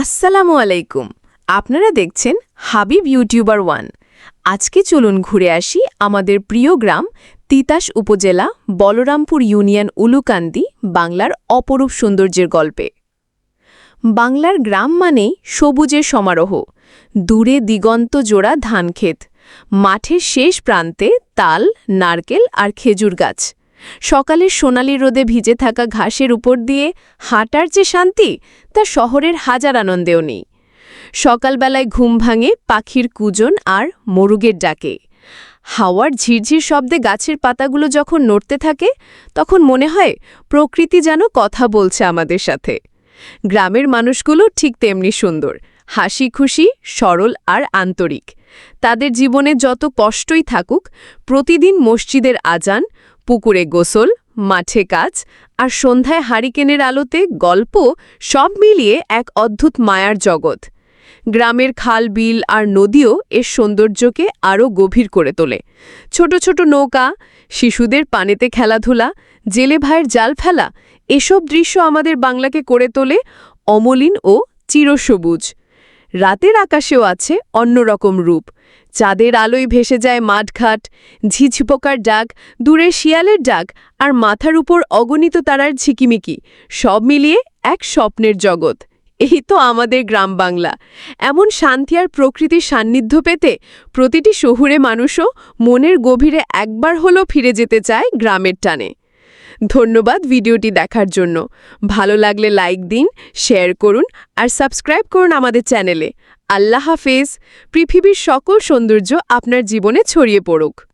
আসসালামু আলাইকুম। আপনারা দেখছেন হাবিব ইউটিউবার ওয়ান। আজকে চলুন ঘুরে আসি আমাদের প্রিয় গ্রাম, তিতাস উপজেলা, বলরামপুর ইউনিয়ন উলুকান্দি, বাংলার অপরূপ সৌন্দর্যের গল্পে। বাংলার গ্রাম মানেই সবুজের সমারোহ। দূরে দিগন্ত জোড়া ধানক্ষেত। মাঠের শেষ প্রান্তে তাল, নারকেল আর খেজুর গাছ। সকালের সোনালি রোদে ভিজে থাকা ঘাসের উপর দিয়ে হাঁটার যে শান্তি, তা শহরের হাজার আনন্দেও নেই। সকালবেলায় ঘুম ভাঙে পাখির কুজন আর মরুগের ডাকে। হাওয়ার ঝিরঝির শব্দে গাছের পাতাগুলো যখন নড়তে থাকে, তখন মনে হয় প্রকৃতি যেন কথা বলছে আমাদের সাথে। গ্রামের মানুষগুলো ঠিক তেমনি সুন্দর হাসি খুশি সরল আর আন্তরিক। তাদের জীবনে যত কষ্টই থাকুক, প্রতিদিন মসজিদের আজান পুকুরে গোসল, মাঠে কাজ আর সন্ধ্যায় হারিকেনের আলোতে গল্প সব মিলিয়ে এক অদ্ভুত মায়ার জগৎ। গ্রামের খাল, বিল আর নদীও এর সৌন্দর্যকে আরও গভীর করে তোলে। ছোট ছোট নৌকা, শিশুদের পানিতে খেলাধুলা, জেলে ভাইয়ের জাল ফেলা, এসব দৃশ্য আমাদের বাংলাকে করে তোলে অমলিন ও চিরসবুজ। রাতের আকাশেও আছে অন্যরকম রূপ। চাঁদের আলোয় ভেসে যায় মাঠঘাট, ঝিঝিপোকার ডাক, দূরে শিয়ালের ডাক আর মাথার উপর অগণিত তারার ঝিকিমিকি, সব মিলিয়ে এক স্বপ্নের জগৎ। এই তো আমাদের গ্রাম বাংলা। এমন শান্তি আর প্রকৃতির সান্নিধ্য পেতে প্রতিটি শহুরে মানুষও মনের গভীরে একবার হলেও ফিরে যেতে চায় গ্রামের টানে। ধন্যবাদ ভিডিওটি দেখার জন্য। ভালো লাগলে লাইক দিন, শেয়ার করুন আর সাবস্ক্রাইব করুন আমাদের চ্যানেলে। আল্লাহ হাফেজ। পৃথিবীর সকল সৌন্দর্য আপনার জীবনে ছড়িয়ে পড়ুক।